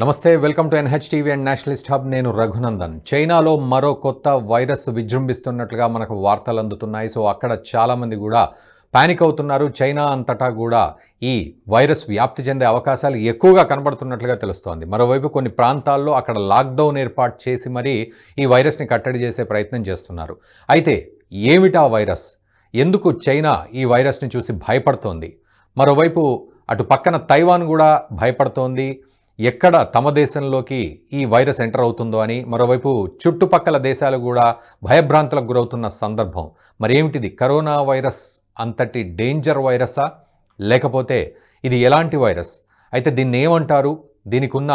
నమస్తే welcome to NH TV and nationalist hub. నేను రఘునందన్. చైనాలో మరో కొత్త వైరస్ విజృంభిస్తున్నట్లుగా మనకు వార్తలు అందుతున్నాయి. సో అక్కడ చాలామంది కూడా పానిక్ అవుతున్నారు. చైనా అంతటా కూడా ఈ వైరస్ వ్యాప్తి చెందే అవకాశాలు ఎక్కువగా కనబడుతున్నట్లుగా తెలుస్తోంది. మరోవైపు కొన్ని ప్రాంతాల్లో అక్కడ లాక్డౌన్ ఏర్పాటు చేసి మరీ ఈ వైరస్ని కట్టడి చేసే ప్రయత్నం చేస్తున్నారు. అయితే ఏమిటా వైరస్? ఎందుకు చైనా ఈ వైరస్ని చూసి భయపడుతోంది? మరోవైపు అటు పక్కన తైవాన్ కూడా భయపడుతోంది. ఎక్కడ తమ దేశంలోకి ఈ వైరస్ ఎంటర్ అవుతుందో అని మరోవైపు చుట్టుపక్కల దేశాలు కూడా భయభ్రాంతులకు గురవుతున్న సందర్భం. మరి ఏమిటిది? కరోనా వైరస్ అంతటి డేంజర్ వైరసా? లేకపోతే ఇది ఎలాంటి వైరస్? అయితే దీన్ని ఏమంటారు? దీనికి ఉన్న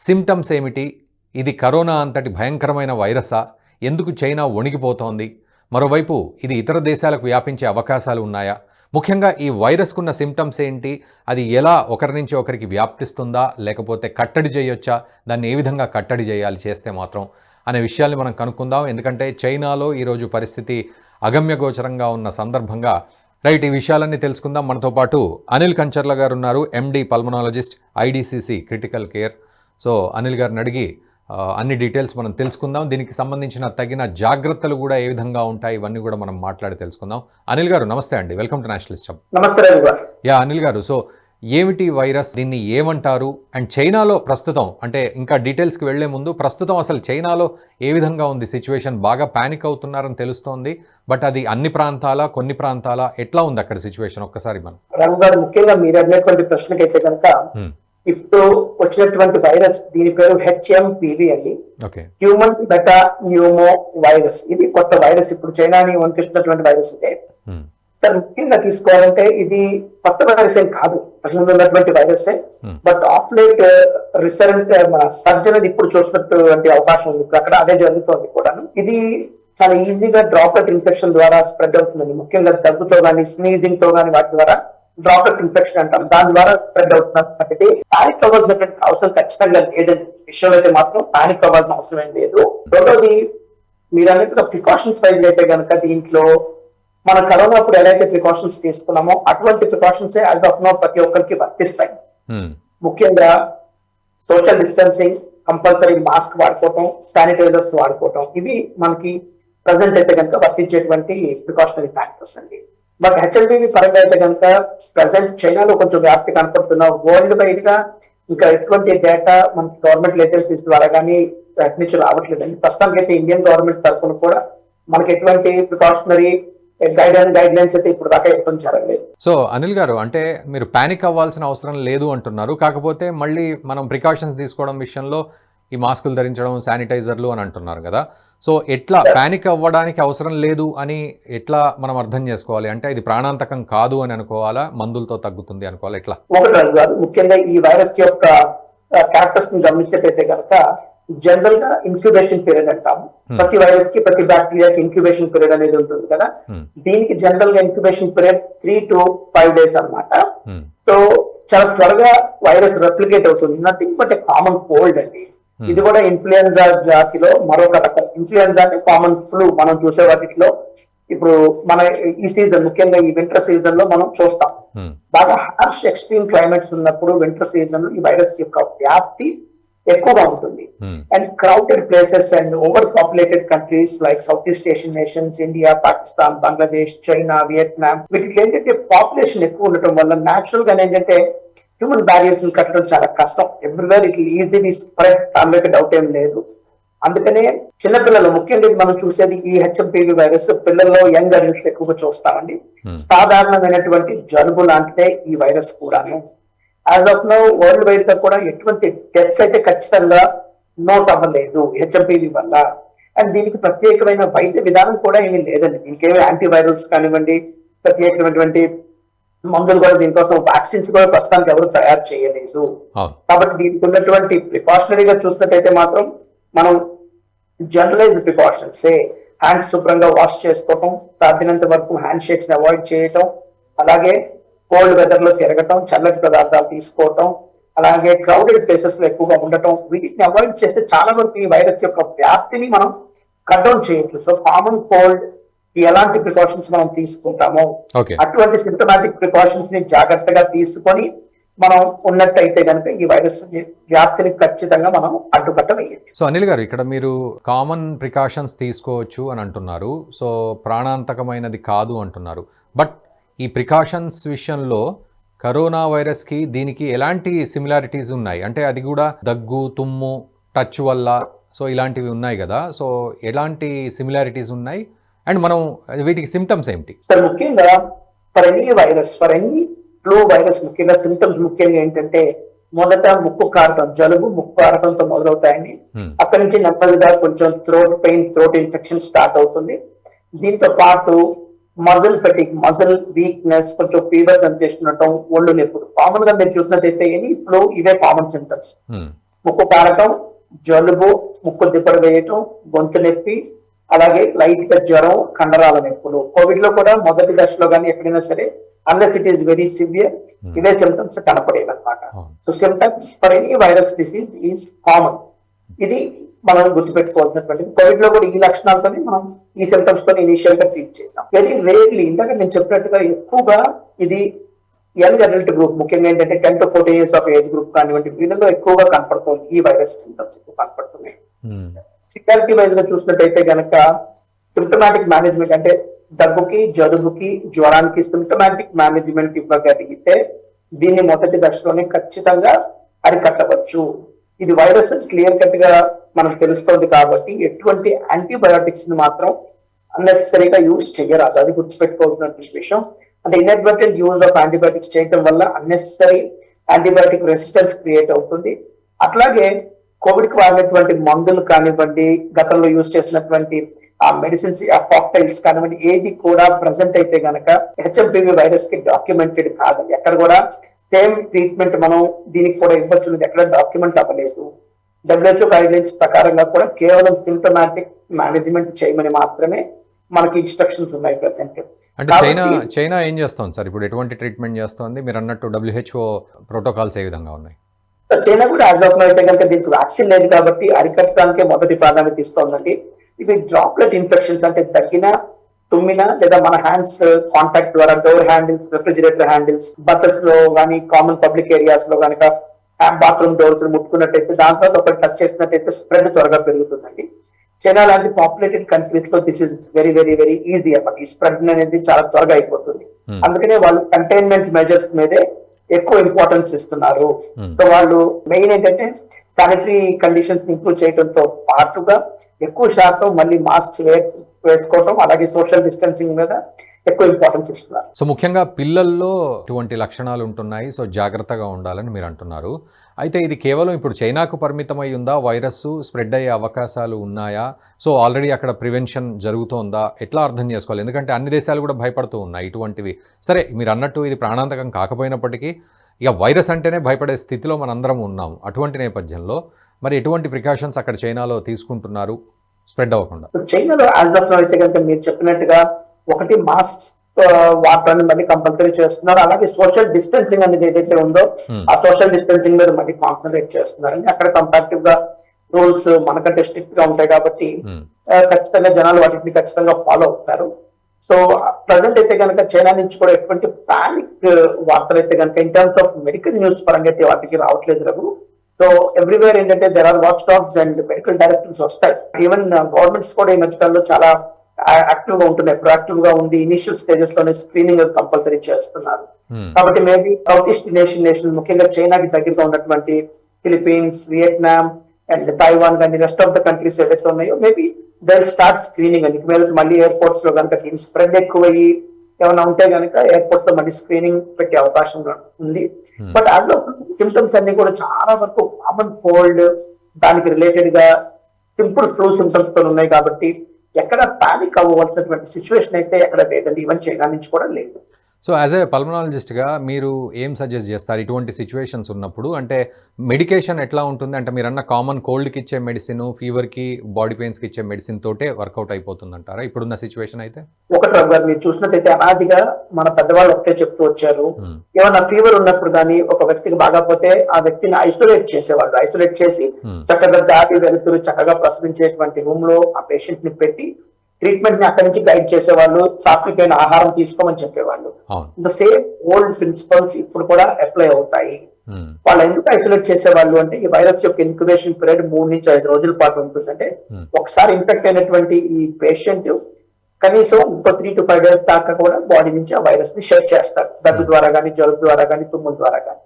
సిమ్టమ్స్ ఏమిటి? ఇది కరోనా అంతటి భయంకరమైన వైరసా? ఎందుకు చైనా వణిగిపోతోంది మరోవైపు ఇది ఇతర దేశాలకు వ్యాపించే అవకాశాలు ఉన్నాయా? ముఖ్యంగా ఈ వైరస్కున్న సిమ్టమ్స్ ఏంటి? అది ఎలా ఒకరి నుంచి ఒకరికి వ్యాప్తిస్తుందా? లేకపోతే కట్టడి చేయొచ్చా? దాన్ని ఏ విధంగా కట్టడి చేయాలి? చేస్తే మాత్రం అనే విషయాల్ని మనం కనుక్కుందాం. ఎందుకంటే చైనాలో ఈరోజు పరిస్థితి అగమ్యగోచరంగా ఉన్న సందర్భంగా రైట్ ఈ విషయాలన్నీ తెలుసుకుందాం. మనతో పాటు అనిల్ కంచర్ల గారు ఉన్నారు MD pulmonologist IDCC critical care so Anil గారిని అడిగి అన్ని డీటెయిల్స్ మనం తెలుసుకుందాం. దీనికి సంబంధించిన తగిన జాగ్రత్తలు కూడా ఏ విధంగా ఉంటాయి ఇవన్నీ కూడా మనం మాట్లాడి తెలుసుకుందాం. అనిల్ గారు నమస్తే అండి. వెల్కమ్ టు నేషనలిస్ట్ హబ్ నమస్తే యా అనిల్ గారు సో ఏమిటి వైరస్? దీన్ని ఏమంటారు? అండ్ చైనాలో ప్రస్తుతం అంటే ఇంకా డీటెయిల్స్కి వెళ్ళే ముందు ప్రస్తుతం అసలు చైనాలో ఏ విధంగా ఉంది సిచ్యువేషన్? బాగా పానిక్ అవుతున్నారని తెలుస్తోంది. బట్ అది అన్ని ప్రాంతాల కొన్ని ప్రాంతాల? ఎట్లా ఉంది అక్కడ సిచ్యువేషన్? ఒక్కసారి మనం. ముఖ్యంగా మీరు అడిగినటువంటి ప్రశ్నకైతే కనుక. ఇప్పుడు వచ్చినటువంటి వైరస్ దీని పేరు హెచ్ఎంపివి అని okay. Human beta pneumo virus ఇది కొత్త వైరస్ ఇప్పుడు చైనాని వణికిస్తున్నటువంటి వైరస్ ఇదే సార్ ముఖ్యంగా తీసుకోవాలంటే ఇది కొత్త వైరస్ ఏం కాదు. అసలు ఉన్నటువంటి virus Hmm. But of late recent మన సర్జన్ ఇప్పుడు చూసినటువంటి అవకాశం ఉంది. అక్కడ అదే జరుగుతోంది కూడాను. ఇది చాలా ఈజీగా డ్రాప్లెట్ ఇన్ఫెక్షన్ ద్వారా స్ప్రెడ్ అవుతుందండి. ముఖ్యంగా దగ్గుతో కానీ స్నీజింగ్తో కానీ వాటి ద్వారా డ్రాప్లెట్ ఇన్ఫెక్షన్ అంటాం దాని ద్వారా స్ప్రెడ్ అవుతున్నారు కాబట్టి పానిక్ అవ్వాల్సినటువంటి అవసరం ఖచ్చితంగా లేదండి విషయం అయితే మాత్రం పానిక్ అవ్వాల్సిన అవసరం ఏం లేదు. రెండోది మీరు అన్నట్టుగా ప్రికాషన్స్ వైజ్ అయితే కనుక దీంట్లో మన కరోనా అప్పుడు ఎలాంటి ప్రికాషన్స్ తీసుకున్నామో అటువంటి ప్రికాషన్స్ యాజ్ ఆఫ్ నో ప్రతి ఒక్కరికి వర్తిస్తాయి. ముఖ్యంగా సోషల్ డిస్టెన్సింగ్ కంపల్సరీ మాస్క్ వాడుకోవటం శానిటైజర్స్ వాడుకోవటం ఇవి మనకి ప్రజెంట్ అయితే కనుక వర్తించేటువంటి ప్రికాషనరీ ఫ్యాక్టర్స్ అండి. బట్ హెచ్ఎల్బివి పరంగా అయితే కనుక ప్రజెంట్ చైనాలో కొంచెం వ్యాప్తి కనపడుతున్న. వరల్డ్ వైడ్గా ఇంకా ఎటువంటి డేటా మనకి గవర్నమెంట్ ఏజెన్సీస్ ద్వారా కానీ అటు నుంచి రావట్లేదండి. ప్రస్తుతానికి అయితే ఇండియన్ గవర్నమెంట్ తరఫున కూడా మనకి ఎటువంటి ప్రికాషనరీ లైన్స్ అయితే దాకా సో అనిల్ గారు అంటే మీరు పానిక్ అవ్వాల్సిన అవసరం లేదు అంటున్నారు. కాకపోతే మళ్ళీ మనం ప్రికాషన్స్ తీసుకోవడం విషయంలో ఈ మాస్కులు ధరించడం శానిటైజర్లు అని అంటున్నారు కదా. సో ఎట్లా పానిక్ అవ్వడానికి అవసరం లేదు అని ఎట్లా మనం అర్థం చేసుకోవాలి? అంటే ఇది ప్రాణాంతకం కాదు అని అనుకోవాలా? మందులతో తగ్గుతుంది అనుకోవాలా? ఎట్లా? ఒకటి ముఖ్యంగా ఈ వైరస్ యొక్క క్యారెక్టర్స్ని గమనించినట్టయితే కనుక జనరల్గా ఇంక్యుబేషన్ పీరియడ్ అంటాము. Hmm. ప్రతి వైరస్కి ప్రతి బ్యాక్టీరియాకి ఇంక్యుబేషన్ పీరియడ్ అనేది ఉంటుంది కదా. Hmm. దీనికి జనరల్గా incubation period three to five days అన్నమాట. Hmm. సో చాలా త్వరగా వైరస్ రెప్లికేట్ అవుతుంది. Nothing but a common cold అండి. ఇది కూడా ఇన్ఫ్లుయెన్జా జాతిలో మరొక రకం ఇన్ఫ్లుయెన్జా అంటే కామన్ ఫ్లూ మనం చూసే వాటిలో. ఇప్పుడు మన ఈ సీజన్ ముఖ్యంగా ఈ వింటర్ సీజన్లో మనం చూస్తాం. Hmm. బాగా హార్ష్ ఎక్స్ట్రీమ్ క్లైమేట్స్ ఉన్నప్పుడు వింటర్ సీజన్ ఈ వైరస్ యొక్క వ్యాప్తి ఎక్కువగా ఉంటుంది. Hmm. And crowded places and over populated countries like south east Asian nations India Pakistan Bangladesh China Vietnam వీటికి ఏంటంటే పాపులేషన్ ఎక్కువ ఉండటం వల్ల న్యాచురల్గా ఏంటంటే హ్యూమన్ బ్యారియర్స్ కట్టడం చాలా కష్టం. Everywhere it easily spread doubt ఏం లేదు. అందుకనే చిన్నపిల్లలు ముఖ్యంగా మనం చూసేది ఈ హెచ్ఎంపీవి వైరస్ పిల్లల్లో యంగ్ అడల్ట్స్ ఎక్కువగా చూస్తామండి. Hmm. సాధారణమైనటువంటి జలుబు లాంటిదే ఈ వైరస్ కూడాను. యాజ్ ఆఫ్ నో వరల్డ్ వైడ్గా కూడా ఎటువంటి డెత్స్ అయితే ఖచ్చితంగా నోట్ అవ్వలేదు హెచ్ఎంపీవి వల్ల. అండ్ దీనికి ప్రత్యేకమైన వైద్య విధానం కూడా ఏమీ లేదండి. దీనికి ఏమి యాంటీవైరల్స్ కానివ్వండి ప్రత్యేకమైనటువంటి మందులు కూడా దీనికోసం వ్యాక్సిన్స్ కూడా ప్రస్తుతానికి ఎవరు తయారు చేయలేదు. కాబట్టి దీనికి ఉన్నటువంటి ప్రికాషనరీగా చూసినట్టయితే మాత్రం మనం జనరలైజ్ ప్రికాషన్స్ హ్యాండ్స్ శుభ్రంగా వాష్ చేసుకోవటం సాధ్యమైనంత వరకు హ్యాండ్ షేక్స్ని అవాయిడ్ చేయటం అలాగే కోల్డ్ వెదర్లో తిరగటం చల్లటి పదార్థాలు తీసుకోవటం అలాగే క్రౌడెడ్ ప్లేసెస్లో ఎక్కువగా ఉండటం వీటిని అవాయిడ్ చేస్తే చాలా వరకు ఈ వైరస్ యొక్క వ్యాప్తిని మనం కట్ డౌన్ చేయొచ్చు. సో కామన్ కోల్డ్ ఎలాంటి ప్రికాషన్స్ మనం తీసుకుంటామో అటువంటి సిమ్టమాటిక్ ప్రికాషన్స్ని జాగ్రత్తగా తీసుకొని మనం ఉన్నట్టయితే కనుక ఈ వైరస్ వ్యాప్తిని ఖచ్చితంగా మనం అడ్డుకట్ట వేయచ్చు సో అనిల్ గారు ఇక్కడ మీరు కామన్ ప్రికాషన్స్ తీసుకోవచ్చు అని అంటున్నారు. సో ప్రాణాంతకమైనది కాదు అంటున్నారు. బట్ ఈ ప్రికాషన్స్ విషయంలో కరోనా వైరస్కి దీనికి ఎలాంటి సిమిలారిటీస్ ఉన్నాయి? అంటే అది కూడా దగ్గు తుమ్ము టచ్ వల్ల సో ఇలాంటివి ఉన్నాయి కదా. సో ఎలాంటి సిమిలారిటీస్ ఉన్నాయి? అండ్ మనం వీటికి సిమ్టమ్స్ ఏమిటి? సార్ ముఖ్యంగా for any virus for any flu virus ముఖ్యంగా సిమ్టమ్స్ ముఖ్యంగా ఏంటంటే మొదట ముక్కు కారటం జలుబు ముక్కు కారటంతో మొదలవుతాయని Hmm. అక్కడి నుంచి నెమ్మదిగా కొంచెం throat pain throat infection start అవుతుంది. దీంతో పాటు మజిల్ ఫెటిక్ మజిల్ వీక్నెస్ కొంచెం ఫీవర్ సెన్సేషన్ ఉండటం ఒళ్ళు నొప్పులు. కామన్గా మీరు చూసినట్టయితే ఎనీ ఫ్లూ ఇవే కామన్ సిమ్టమ్స్ Hmm. ముక్కు కారటం జలుబు ముక్కు దిబ్బడు వేయటం గొంతు నొప్పి అలాగే లైట్గా జ్వరం కండరాల నొప్పులు కోవిడ్లో కూడా మొదటి దశలో కానీ ఎక్కడైనా సరే unless it is very severe. ఇవే సిమ్టమ్స్ కనపడేవి అనమాట. So symptoms for any virus disease is common ఇది మనం గుర్తుపెట్టుకోవాల్సినటువంటి కోవిడ్లో కూడా ఈ లక్షణాలతోనే మనం ఈ సిమ్టమ్స్తో ఇనిషియల్గా ట్రీట్ చేసాం వెరీ రేర్లీ ఇందాక నేను చెప్పినట్టుగా ఎక్కువగా ఇది యంగ్ అడల్ట్ గ్రూప్ ముఖ్యంగా ఏంటంటే ten to fourteen years of age group కానివ్వండి వీళ్ళలో ఎక్కువగా కనపడుతుంది ఈ వైరస్ సిమ్టమ్స్ ఎక్కువ కనపడుతున్నాయి. Hmm. సివియారిటీ వైజ్గా చూసినట్టయితే గనక సిమ్టమాటిక్ మేనేజ్మెంట్ అంటే దగ్గుకి జలుబుకి జ్వరానికి సిమ్టమాటిక్ మేనేజ్మెంట్ ఇవ్వగలిగితే దీన్ని మొదటి దశలోనే ఖచ్చితంగా అరికట్టవచ్చు. ఇది వైరస్ క్లియర్ కట్గా మనకు తెలుస్తోంది కాబట్టి ఎటువంటి యాంటీబయాటిక్స్ని మాత్రం అన్నెసరీగా యూజ్ చేయరాదు. అది గుర్తుపెట్టుకోవాల్సినటువంటి విషయం. అంటే ఇన్అడ్వర్టెంట్ యూజ్ ఆఫ్ యాంటీబయాటిక్స్ చేయడం వల్ల అన్నెసరీ యాంటీబయాటిక్ రెసిస్టెన్స్ క్రియేట్ అవుతుంది. అట్లాగే కోవిడ్కి వాడినటువంటి మందులు కానివ్వండి గతంలో యూజ్ చేసినటువంటి ఆ మెడిసిన్స్ ఆ కాక్టైల్స్ కానివ్వండి ఏది కూడా ప్రజెంట్ అయితే గనక హెచ్ఎంపివి వైరస్కి డాక్యుమెంటెడ్ కాదు. ఎక్కడ కూడా సేమ్ ట్రీట్మెంట్ మనం దీనికి కూడా ఇవ్వచ్చు ఎక్కడ డాక్యుమెంట్ అవ్వలేదు. డబ్ల్యూహెచ్ఓ గైడ్ లైన్స్ ప్రకారంగా కూడా కేవలం సిమ్టమాటిక్ మేనేజ్మెంట్ చేయమని మాత్రమే మనకి ఇన్స్ట్రక్షన్స్ ఉన్నాయి ప్రజెంట్ అంటే చైనా చైనా ఏం చేస్తోంది సార్? ఇప్పుడు ఎటువంటి ట్రీట్మెంట్ చేస్తోంది? మీరు అన్నట్టు డబ్ల్యూహెచ్ఓ ప్రోటోకాల్స్ ఏ విధంగా ఉన్నాయి? చైనా కూడా యాజ్ ఆఫ్ అయితే కనుక దీనికి వ్యాక్సిన్ లేదు కాబట్టి అరికట్టడానికే మొదటి ప్రాధాన్యత ఇస్తోందండి. ఇవి డ్రాప్లెట్ ఇన్ఫెక్షన్స్ అంటే తగ్గిన తుమ్మిన లేదా మన హ్యాండ్స్ కాంటాక్ట్ ద్వారా డోర్ హ్యాండిల్స్ రెఫ్రిజిరేటర్ హ్యాండిల్స్ బసెస్లో కానీ కామన్ పబ్లిక్ ఏరియాస్లో కనుక బాత్రూమ్ డోర్స్ ముట్టుకున్నట్టయితే దాంతో ఒకటి టచ్ చేసినట్టయితే స్ప్రెడ్ త్వరగా పెరుగుతుందండి. చైనా లాంటి పాపులేటెడ్ కంట్రీస్లో this is very very very easy అన్నమాట. ఈ స్ప్రెడ్ అనేది చాలా త్వరగా అయిపోతుంది. Hmm. అందుకనే వాళ్ళు కంటైన్మెంట్ మెజర్స్ మీదే ఎక్కువ ఇంపార్టెన్స్ ఇస్తున్నారు. Hmm. సో వాళ్ళు మెయిన్ ఏంటంటే శానిటరీ కండిషన్స్ ఇంప్రూవ్ చేయడంతో పాటుగా ఎక్కువ శాతం మళ్ళీ మాస్క్ వేసుకోవటం అలాగే సోషల్ డిస్టెన్సింగ్ మీద ఎక్కువ ఇంపార్టెన్స్ ఇస్తున్నారు. సో ముఖ్యంగా పిల్లల్లో ఇటువంటి లక్షణాలు ఉంటున్నాయి. సో జాగ్రత్తగా ఉండాలని మీరు అంటున్నారు. అయితే ఇది కేవలం ఇప్పుడు చైనాకు పరిమితమై ఉందా? వైరస్ స్ప్రెడ్ అయ్యే అవకాశాలు ఉన్నాయా? సో ఆల్రెడీ అక్కడ ప్రివెన్షన్ జరుగుతోందా? ఎట్లా అర్థం చేసుకోవాలి? ఎందుకంటే అన్ని దేశాలు కూడా భయపడుతూ ఉన్నాయి ఇటువంటివి. సరే మీరు అన్నట్టు ఇది ప్రాణాంతకం కాకపోయినప్పటికీ ఇక వైరస్ అంటేనే భయపడే స్థితిలో మనందరం ఉన్నాం అటువంటి నేపథ్యంలో. మరి ఎటువంటి ప్రికాషన్స్ అక్కడ చైనాలో తీసుకుంటున్నారు? స్ప్రెడ్ అవ్వకుండా. చైనాలో యాజ్ ఆఫ్ అయితే కనుక మీరు చెప్పినట్టుగా ఒకటి మాస్క్ వాడటాన్ని మళ్ళీ కంపల్సరీ చేస్తున్నారు అలాగే సోషల్ డిస్టెన్సింగ్ అనేది ఏదైతే ఉందో Hmm. ఆ సోషల్ డిస్టెన్సింగ్ మీద మళ్ళీ కాన్సన్ట్రేట్ చేస్తున్నారండి అక్కడ కంపారిటివ్గా రూల్స్ మనకంటే స్ట్రిక్ట్గా ఉంటాయి కాబట్టి Hmm. ఖచ్చితంగా జనాలు వాటిని ఖచ్చితంగా ఫాలో అవుతారు సో ప్రజెంట్ అయితే కనుక చైనా నుంచి కూడా ఎటువంటి పానిక్ వార్తలు అయితే కనుక in terms of medical news పరంగా అయితే వాటికి రావట్లేదు రఘు సో ఎవ్రీవేర్ ఏంటంటే there are watch dogs and medical directors వస్తాయి ఈవెన్ గవర్నమెంట్స్ కూడా ఈ మధ్యకాలంలో చాలా యాక్టివ్గా ఉంటున్నాయి ప్రొయాక్టివ్గా ఉండి ఇనిషియల్ స్టేజెస్లోనే స్క్రీనింగ్ కంపల్సరీ చేస్తున్నారు Hmm. కాబట్టి maybe south east nation nation ముఖ్యంగా చైనాకి దగ్గరగా ఉన్నటువంటి ఫిలిపీన్స్ వియట్నాం అండ్ తైవాన్ కానీ రెస్ట్ ఆఫ్ ద కంట్రీస్ ఏవైతే ఉన్నాయో మేబీ దే స్టార్ట్ స్క్రీనింగ్ అని మీద మళ్ళీ ఎయిర్పోర్ట్స్లో కనుక స్ప్రెడ్ ఎక్కువయ్యి ఏమైనా ఉంటే కనుక ఎయిర్పోర్ట్లో మళ్ళీ స్క్రీనింగ్ పెట్టే అవకాశం ఉంది Hmm. బట్ అందులో సిమ్టమ్స్ అన్ని కూడా చాలా వరకు కామన్ కోల్డ్ దానికి రిలేటెడ్గా సింపుల్ ఫ్లూ సిమ్టమ్స్తో ఉన్నాయి కాబట్టి ఎక్కడ పానిక్ అవ్వవలసినటువంటి సిచ్యువేషన్ అయితే ఎక్కడ లేదండి. ఇవన్నీ చేయడానికి కూడా లేదు. సో యాజ్ ఏ పల్మనాలజిస్ట్గా మీరు ఏం సజెస్ట్ చేస్తారు? ఇటువంటి సిచ్యువేషన్స్ ఉన్నప్పుడు అంటే మెడికేషన్ ఎట్లా ఉంటుంది? అంటే మీరు అన్న కామన్ కోల్డ్కి ఇచ్చే మెడిసిన్ ఫీవర్కి బాడీ పెయిన్స్కి ఇచ్చే మెడిసిన్ తోటే వర్కౌట్ అయిపోతుంది అంటారా ఇప్పుడున్న సిచ్యువేషన్ అయితే? ఒకటి గారు మీరు చూసినట్టయితే అనాదిగా మన పెద్దవాళ్ళు ఒకటే చెప్తూ వచ్చారు. ఏమన్నా ఫీవర్ ఉన్నప్పుడు కానీ ఒక వ్యక్తికి బాగాపోతే ఆ వ్యక్తిని ఐసోలేట్ చేసేవాళ్ళు. ఐసోలేట్ చేసి. చక్కగా దాటి వెలుతురు చక్కగా ప్రసరించేటువంటి రూమ్లో ఆ పేషెంట్ని పెట్టి ట్రీట్మెంట్ని అక్కడి నుంచి గైడ్ చేసేవాళ్ళు సాత్వికమైన ఆహారం తీసుకోమని చెప్పేవాళ్ళు. ద సేమ్ ఓల్డ్ ప్రిన్సిపల్స్ ఇప్పుడు కూడా అప్లై అవుతాయి. ఉమ్, వాళ్ళు ఎందుకు ఐసోలేట్ చేసేవాళ్ళు అంటే ఈ వైరస్ యొక్క ఇన్క్యుబేషన్ పీరియడ్ మూడు నుంచి ఐదు రోజుల పాటు ఉంటుందంటే Hmm. ఒకసారి ఇన్ఫెక్ట్ అయినటువంటి ఈ పేషెంట్ కనీసం ఇంకో త్రీ టు ఫైవ్ డేస్ దాకా కూడా బాడీ నుంచి ఆ వైరస్ని షేర్ చేస్తారు. దగ్గు ద్వారా కానీ జలుబు ద్వారా కానీ తుమ్ముల ద్వారా కానీ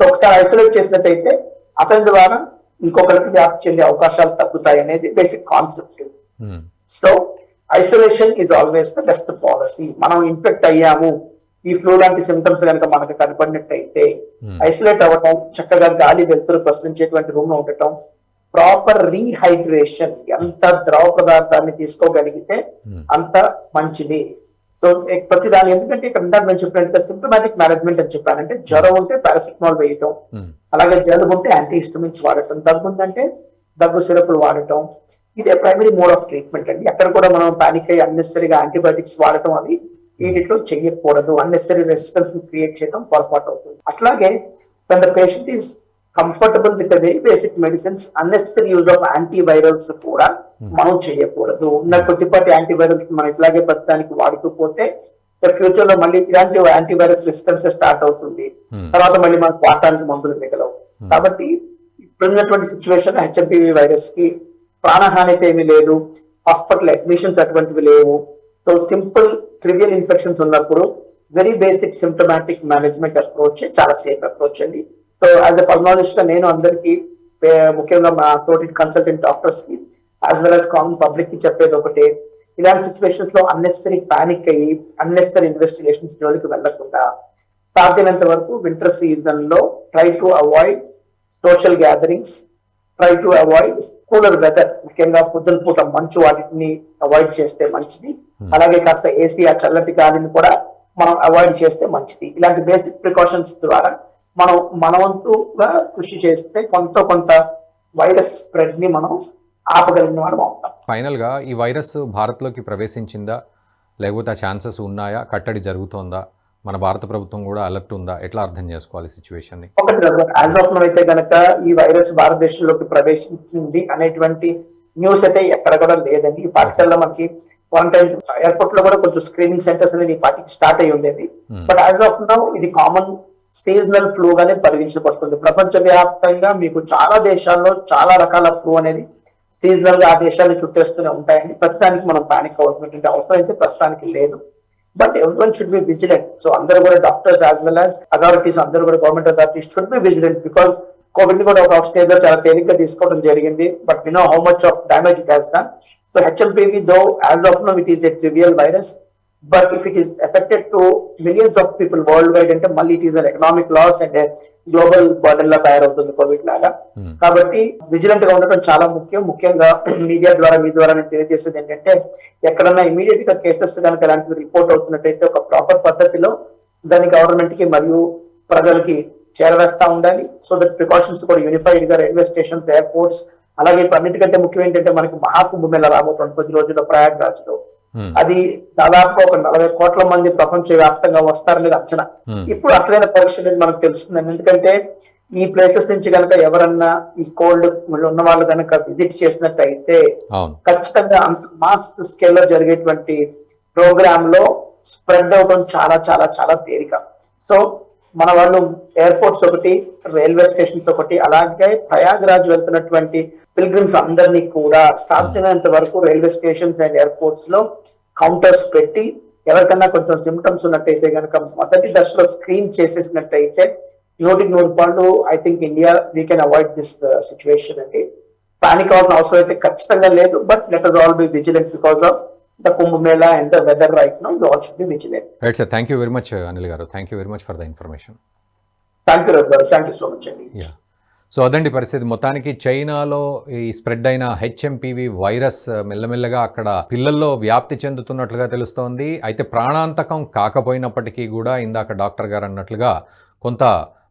సో ఒకసారి ఐసోలేట్ చేసినట్టయితే అతని ద్వారా ఇంకొకరికి వ్యాప్తి చెందే అవకాశాలు తగ్గుతాయి అనేది basic concept so isolation is always the best policy మనం ఇన్ఫెక్ట్ అయ్యాము. ఈ ఫ్లూ లాంటి సిమ్టమ్స్ కనుక మనకు కనపడినట్టయితే ఐసోలేట్ అవ్వటం చక్కగా గాలి వెలుతురు ప్రసరించేటువంటి రూమ్లో ఉండటం ప్రాపర్ రీహైడ్రేషన్ ఎంత ద్రవ పదార్థాన్ని తీసుకోగలిగితే ఉమ్, అంత మంచిది. సో ప్రతి దాని ఎందుకంటే ఇక్కడ ఇందాక నేను చెప్పినట్టుగా సిమ్టమాటిక్ మేనేజ్మెంట్ అని చెప్పాను. అంటే జ్వరం ఉంటే పారాసిటమాల్ వేయటం అలాగే జలుబు ఉంటే యాంటీ హిస్టమిన్స్ వాడటం. దగ్గు ఉందంటే దగ్గు సిరపులు వాడటం. ఇదే ప్రైమరీ మోడ్ ఆఫ్ ట్రీట్మెంట్ అండి. ఎక్కడ కూడా మనం పానిక్ అయ్యి అన్నెసరీగా యాంటీబయాటిక్స్ వాడటం అది వీటిలో చెయ్యకూడదు. అన్నెసరీ రెసిస్టెన్స్ క్రియేట్ చేయడం పొరపాటు అవుతుంది. అట్లాగే when the patient is comfortable with very basic medicines unnecessary use of antivirals కూడా మనం చేయకూడదు ఉన్న కొద్దిపాటి యాంటీవైరల్స్ మనం ఇట్లాగే ప్రస్తుతానికి వాడుతూ పోతే ఫ్యూచర్లో మళ్ళీ ఇలాంటి యాంటీవైరస్ రెసిస్టెన్స్ స్టార్ట్ అవుతుంది. ఉమ్, తర్వాత మళ్ళీ మనకు వాడటానికి మందులు మిగలవు. Hmm. కాబట్టి ఇప్పుడున్నటువంటి సిచ్యువేషన్ హెచ్ఎంపీవీ వైరస్కి ప్రాణహాని అయితే ఏమీ లేదు హాస్పిటల్ అడ్మిషన్స్ అటువంటివి లేవు. సో సింపుల్ ట్రివియల్ ఇన్ఫెక్షన్స్ ఉన్నప్పుడు very basic symptomatic management approach చాలా సేఫ్ అప్రోచ్ అండి. సో యాజ్ అ పల్మాలజిస్ట్ నేను అందరికీ ముఖ్యంగా మా తోటి కన్సల్టెంట్ డాక్టర్స్కి యాజ్ వెల్ అస్ కామన్ పబ్లిక్కి చెప్పేది ఒకటే ఇలాంటి సిచ్యువేషన్స్లో అన్నెసరీ పానిక్ అయ్యి అన్నెసరీ ఇన్వెస్టిగేషన్స్ జోలికి వెళ్ళకుండా సాధ్యమైనంత వరకు వింటర్ సీజన్లో try to avoid social gatherings try to avoid cooler weather ముఖ్యంగా పొద్దున పూట మంచు వాటిని అవాయిడ్ చేస్తే మంచిది. Hmm. అలాగే కాస్త ఏసీ ఆ చల్లటి గాలిని కూడా మనం అవాయిడ్ చేస్తే మంచిది. ఇలాంటి బేసిక్ ప్రికాషన్స్ ద్వారా మనం మన వంతుగా కృషి చేస్తే కొంత కొంత వైరస్ స్ప్రెడ్ని మనం ఆపగలిగిన వాడు అవుతాం. ఫైనల్గా ఈ వైరస్ భారత్లోకి ప్రవేశించిందా? లేకపోతే ఆ ఛాన్సెస్ ఉన్నాయా? కట్టడి జరుగుతోందా? మన భారత ప్రభుత్వం కూడా అలర్ట్ ఉందా? ఎట్లా అర్థం చేసుకోవాలి సిచ్యువేషన్ని ఒకటి యాజ్ ఆఫ్ నో అయితే గనక ఈ వైరస్ భారతదేశంలోకి ప్రవేశించింది అనేటువంటి న్యూస్ అయితే ఎక్కడ కూడా లేదండి. ఈ పార్టికల్లో మనకి క్వారంటైన్ ఎయిర్పోర్ట్లో కూడా కొంచెం స్క్రీనింగ్ సెంటర్స్ అనేది ఈ పార్టీకి స్టార్ట్ అయ్యి ఉండేది బట్ యాజ్ ఆఫ్ నౌ ఇది కామన్ సీజనల్ ఫ్లూ గానే పరిగణించబడుతుంది. ప్రపంచ వ్యాప్తంగా మీకు చాలా దేశాల్లో చాలా రకాల ఫ్లూ అనేది సీజనల్గా ఆ దేశాన్ని చుట్టేస్తూనే ఉంటాయండి. ప్రస్తుతానికి మనం పానిక్ అవ్వాల్సినటువంటి అవసరం అయితే ప్రస్తుతానికి లేదు. But everyone should be vigilant so అందరూ కూడా doctors as well as authorities అందరూ కూడా government authorities should be vigilant because కోవిడ్ని కూడా ఒక స్టేజ్లో చాలా తేలిగ్గా తీసుకోవడం జరిగింది. But we know how much of damage it has done so HMPV though as of now it is a trivial virus but if it is affected to millions of people world wide అంటే మళ్ళీ it is an economic loss and global burden లా తయారవుతుంది Covid లాగా. కాబట్టి విజిలెంట్గా ఉండటం చాలా ముఖ్యం. ముఖ్యంగా media ద్వారా మీ ద్వారా నేను తెలియజేసేది ఏంటంటే ఎక్కడన్నా ఇమీడియట్గా కేసెస్ కనుక ఇలాంటివి రిపోర్ట్ అవుతున్నట్టయితే ఒక ప్రాపర్ పద్ధతిలో దాన్ని గవర్నమెంట్కి మరియు ప్రజలకి చేరవేస్తా ఉండాలి. సో దట్ ప్రికాషన్స్ కూడా యూనిఫైడ్గా రైల్వే స్టేషన్స్ ఎయిర్పోర్ట్స్ అలాగే ఇప్పుడు అన్నిటికంటే ముఖ్యం ఏంటంటే మనకి మహాకుంభమేళ రాబోతుంది. కొద్ది రోజుల్లో ప్రయాగ్రాజ్లో అది దాదాపు ఒక నలభై కోట్ల మంది ప్రపంచ వ్యాప్తంగా వస్తారనేది అంచనా. ఇప్పుడు అసలైన పరీక్ష అనేది మనకు తెలుస్తుంది. ఎందుకంటే ఈ ప్లేసెస్ నుంచి కనుక ఎవరన్నా ఈ కోల్డ్ ఉన్న వాళ్ళు కనుక విజిట్ చేసినట్టయితే అవును. ఖచ్చితంగా అంత మాస్ స్కేల్లో జరిగేటువంటి ప్రోగ్రామ్లో స్ప్రెడ్ అవడం చాలా చాలా చాలా తేలిక. సో మన వాళ్ళు ఎయిర్పోర్ట్స్ ఒకటి రైల్వే స్టేషన్స్ ఒకటి అలాగే ప్రయాగ్రాజ్ వెళ్తున్నటువంటి పిల్గ్రిమ్స్ అందరినీ కూడా సాధ్యమైనంత వరకు రైల్వే స్టేషన్స్ అండ్ ఎయిర్పోర్ట్స్లో కౌంటర్స్ పెట్టి ఎవరికన్నా కొంచెం సిమ్టమ్స్ ఉన్నట్టయితే కనుక మొదటి దశలో స్క్రీన్ చేసేసినట్టయితే నూటికి నూరు పాళ్ళు I think India we can avoid this situation అండి. పానిక్ అవ్వాల్సిన అవసరం అయితే ఖచ్చితంగా లేదు but let us all be vigilant because of the Kumbh Mela and the weather right now you all should be vigilant right sir thank you very much Anil గారు thank you very much for the information thank you Ravi గారు thank you so much అండి yeah so అదండి పరిస్థితి. మొత్తానికి చైనాలో ఈ spread అయిన HMPV virus మెల్లమెల్లగా అక్కడ పిల్లల్లో వ్యాప్తి చెందుతున్నట్లుగా తెలుస్తోంది. అయితే ప్రాణాంతకం కాకపోయినప్పటికీ కూడా ఇందాక డాక్టర్ గారు అన్నట్లుగా కొంత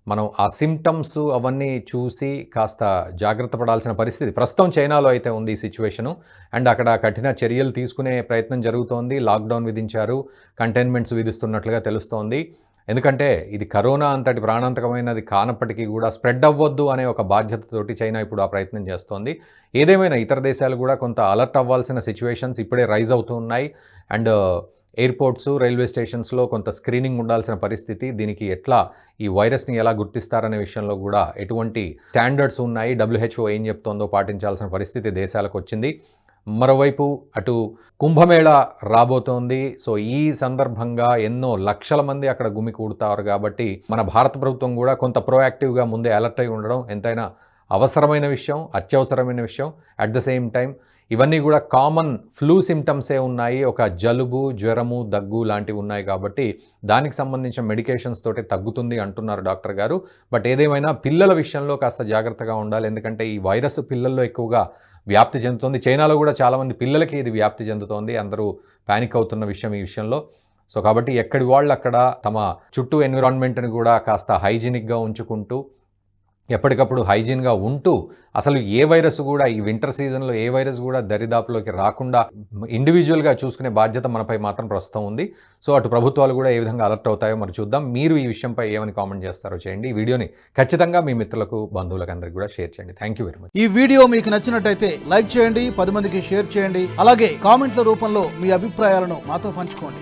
మనం ఆ సిమ్టమ్స్ అవన్నీ చూసి కాస్త జాగ్రత్త పడాల్సిన పరిస్థితి. ప్రస్తుతం చైనాలో అయితే ఉంది ఈ సిచ్యువేషను అండ్ అక్కడ కఠిన చర్యలు తీసుకునే ప్రయత్నం జరుగుతోంది. లాక్డౌన్ విధించారు. కంటైన్మెంట్స్ విధిస్తున్నట్లుగా తెలుస్తోంది. ఎందుకంటే ఇది కరోనా అంతటి ప్రాణాంతకమైనది కానప్పటికీ కూడా స్ప్రెడ్ అవ్వద్దు అనే ఒక బాధ్యతతోటి చైనా ఇప్పుడు ఆ ప్రయత్నం చేస్తోంది. ఏదేమైనా ఇతర దేశాలు కూడా కొంత అలర్ట్ అవ్వాల్సిన సిచ్యువేషన్స్ ఇప్పుడే రైజ్ అవుతున్నాయి అండ్ ఎయిర్పోర్ట్స్ రైల్వే స్టేషన్స్లో కొంత స్క్రీనింగ్ ఉండాల్సిన పరిస్థితి. దీనికి ఎట్లా ఈ వైరస్ని ఎలా గుర్తిస్తారనే విషయంలో కూడా ఎటువంటి స్టాండర్డ్స్ ఉన్నాయి. డబ్ల్యూహెచ్ఓ ఏం చెప్తోందో పాటించాల్సిన పరిస్థితి దేశాలకు వచ్చింది. మరోవైపు అటు కుంభమేళ రాబోతోంది. సో ఈ సందర్భంగా ఎన్నో లక్షల మంది అక్కడ గుమి కూడుతారు కాబట్టి మన భారత ప్రభుత్వం కూడా కొంత ప్రోయాక్టివ్గా ముందే అలర్ట్ అయి ఉండడం ఎంతైనా అవసరమైన విషయం అత్యవసరమైన విషయం. అట్ ద సేమ్ టైం ఇవన్నీ కూడా కామన్ ఫ్లూ సిమ్టమ్సే ఉన్నాయి. ఒక జలుబు జ్వరము దగ్గు లాంటివి ఉన్నాయి కాబట్టి దానికి సంబంధించిన మెడికేషన్స్ తోటే తగ్గుతుంది అంటున్నారు డాక్టర్ గారు. బట్ ఏదేమైనా పిల్లల విషయంలో కాస్త జాగ్రత్తగా ఉండాలి. ఎందుకంటే ఈ వైరస్ పిల్లల్లో ఎక్కువగా వ్యాప్తి చెందుతుంది. చైనాలో కూడా చాలామంది పిల్లలకి ఇది వ్యాప్తి చెందుతోంది. అందరూ పానిక్ అవుతున్న విషయం ఈ విషయంలో. సో కాబట్టి ఎక్కడి వాళ్ళు అక్కడ తమ చుట్టూ ఎన్విరాన్మెంట్ని కూడా కాస్త హైజీనిక్గా ఉంచుకుంటూ ఎప్పటికప్పుడు హైజీన్గా ఉంటూ అసలు ఏ వైరస్ కూడా ఈ వింటర్ సీజన్లో ఏ వైరస్ కూడా దరిదాపులోకి రాకుండా ఇండివిజువల్గా చూసుకునే బాధ్యత మనపై మాత్రం ప్రస్తుతం ఉంది. సో అటు ప్రభుత్వాలు కూడా ఏ విధంగా అలర్ట్ అవుతాయో మరి చూద్దాం. మీరు ఈ విషయంపై ఏమని కామెంట్ చేస్తారో చేయండి. ఈ వీడియోని ఖచ్చితంగా మీ మిత్రులకు బంధువులకు అందరికీ కూడా షేర్ చేయండి. Thank you very much. ఈ వీడియో మీకు నచ్చినట్టయితే లైక్ చేయండి పది మందికి షేర్ చేయండి. అలాగే కామెంట్ల రూపంలో మీ అభిప్రాయాలను మాతో పంచుకోండి.